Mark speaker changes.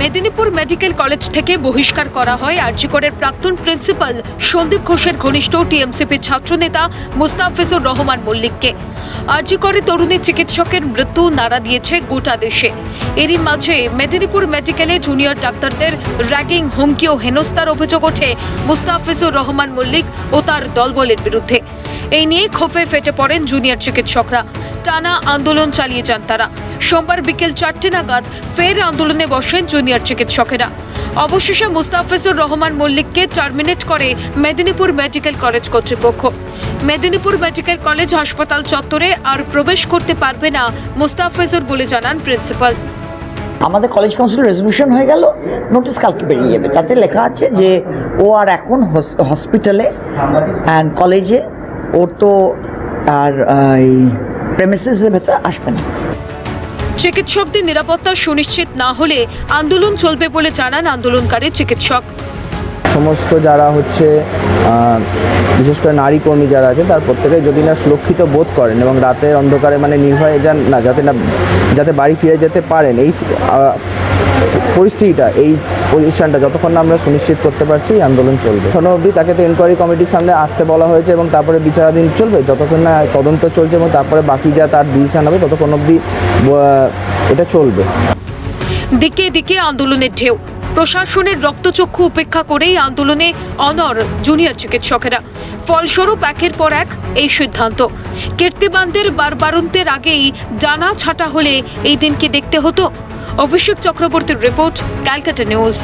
Speaker 1: Medinipur medical college থেকে বহিষ্কার করা হয়। আরজিকরের প্রাক্তন প্রিন্সিপাল সন্দীপ ঘোষের ঘনিষ্ঠ টিএমসিপি ছাত্রনেতা মুস্তাফিজুর রহমান মল্লিককে। আরজিকরে তরুণী চিকিৎসকের মৃত্যু নাড়া দিয়েছে গোটা দেশে। এরই মাঝে মেদিনীপুর মেডিকেলে জুনিয়র ডাক্তারদের র্যাগিং, হুমকি ও হেনস্থার অভিযোগ ওঠে মুস্তাফিজুর রহমান মল্লিক ও তার দলবলের বিরুদ্ধে। এই নিয়ে ক্ষোভে ফেটে পড়েন জুনিয়র চিকিৎসকরা। টানা আন্দোলন চালিয়ে যান তারা। সোমবার বিকেল চারটে নাগাদ ফের আন্দোলনে বসেন জুনিয়র চিকিৎসকেরা। অবশেষে মুস্তাফিজুর রহমান মল্লিককে টার্মিনেট করে মেদিনীপুর মেডিকেল কলেজ কর্তৃপক্ষ। মেদিনীপুর মেডিকেল কলেজ হাসপাতাল চত্বরে আর প্রবেশ করতে পারবে না মুস্তাফিজুর বলে জানান প্রিন্সিপাল।
Speaker 2: আমাদের কলেজ কাউন্সিল রেজলিউশন হয়ে গেল নোটিস কালকে বেরিয়ে যাবে। তাতে লেখা আছে যে ও আর এখন হসপিটালে অ্যান্ড কলেজে ওর তো আর প্রেমিসেসের ভেতরে আসবে না।
Speaker 1: চিকিৎসকদের নিরাপত্তা সুনিশ্চিত না হলে আন্দোলন চলবে বলে জানান আন্দোলনকারী চিকিৎসক।
Speaker 3: সমস্ত যারা হচ্ছে বিশেষ করে নারী কর্মী যারা আছে তার প্রত্যেকে যদি না সুরক্ষিত বোধ করেন এবং রাতের অন্ধকারে মানে নির্ভয়ে যান না যাতে না যাতে বাড়ি ফিরে যেতে পারেন এই পরিস্থিতিটা, এই পজিশনটা যতক্ষণ না আমরা সুনিশ্চিত করতে পারছি আন্দোলন চলবে। এখনও অবধি তাকে তো এনকোয়ারি কমিটির সামনে আসতে বলা হয়েছে এবং তারপরে বিচারাধীন চলবে। যতক্ষণ না তদন্ত চলছে এবং তারপরে বাকি যা তার ডিসিশন হবে, ততক্ষণ অবধি এটা চলবে।
Speaker 1: দিকে দিকে আন্দোলনের ঢেউ। প্রশাসনের রক্তচক্ষু উপেক্ষা করেই আন্দোলনে অনর জুনিয়র চিকিৎসকেরা। ফলস্বরূপ একের পর এক এই সিদ্ধান্ত। কীর্তিবানদের বারবারন্তের আগেই জানা ছাটা হলে এই দিনকে দেখতে হতো অভিষেক চক্রবর্তীর রিপোর্ট ক্যালকাটা নিউজ